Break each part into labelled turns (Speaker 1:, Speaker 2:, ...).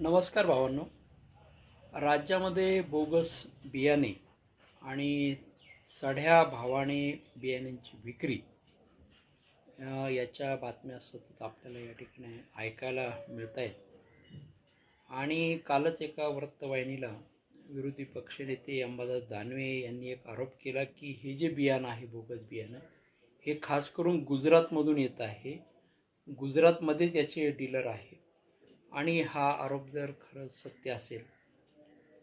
Speaker 1: नमस्कार भावांनो. राज्यामध्ये बोगस बियाणे आणि चढ्या भावाने बियाण्यांची विक्री याच्या बातम्या सतत आपल्याला या ठिकाणी ऐकायला मिळत आहेत. आणि कालच एका वृत्तवाहिनीला विरोधी पक्षनेते अंबादास दानवे यांनी एक आरोप केला की हे जे बियाणं आहे बोगस बियाणं हे खास करून गुजरातमधून येत आहे. गुजरातमध्येच याचे डीलर आहे आणि हा आरोप जर खरंच सत्य असेल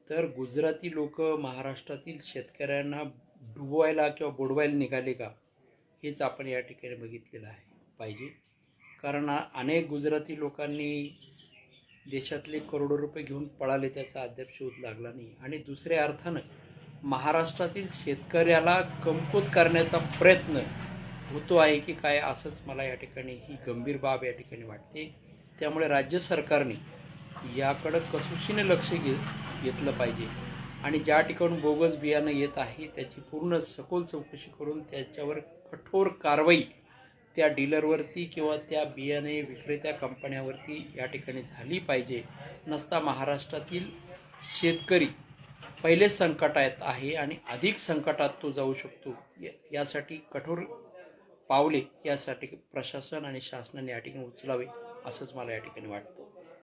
Speaker 1: तर गुजराती लोक महाराष्ट्रातील शेतकऱ्यांना डुबवायला किंवा बुडवायला निघाले का हेच आपण या ठिकाणी बघितलेलं आहे पाहिजे. कारण अनेक गुजराती लोकांनी देशातले करोडो रुपये घेऊन पळाले त्याचा अद्याप शोध लागला नाही. आणि दुसऱ्या अर्थानं महाराष्ट्रातील शेतकऱ्याला कमकुत करण्याचा प्रयत्न होतो आहे की काय असंच मला या ठिकाणी ही गंभीर बाब या ठिकाणी वाटते. त्यामुळे राज्य सरकारने याकडं कसोशीने लक्ष घे घेतलं पाहिजे. आणि ज्या ठिकाणी बोगस बियाणं येत आहे त्याची पूर्ण सखोल चौकशी करून त्याच्यावर कठोर कारवाई त्या डीलरवरती किंवा त्या बियाणे विक्रेत्या कंपन्यावरती या ठिकाणी झाली पाहिजे. नसता महाराष्ट्रातील शेतकरी पहिलेच संकटात आहे आणि अधिक संकटात तो जाऊ शकतो. या- यासाठी कठोर पावले यासाठी प्रशासन आणि शासनाने या ठिकाणी उचलावे असंच मला या ठिकाणी वाटतं.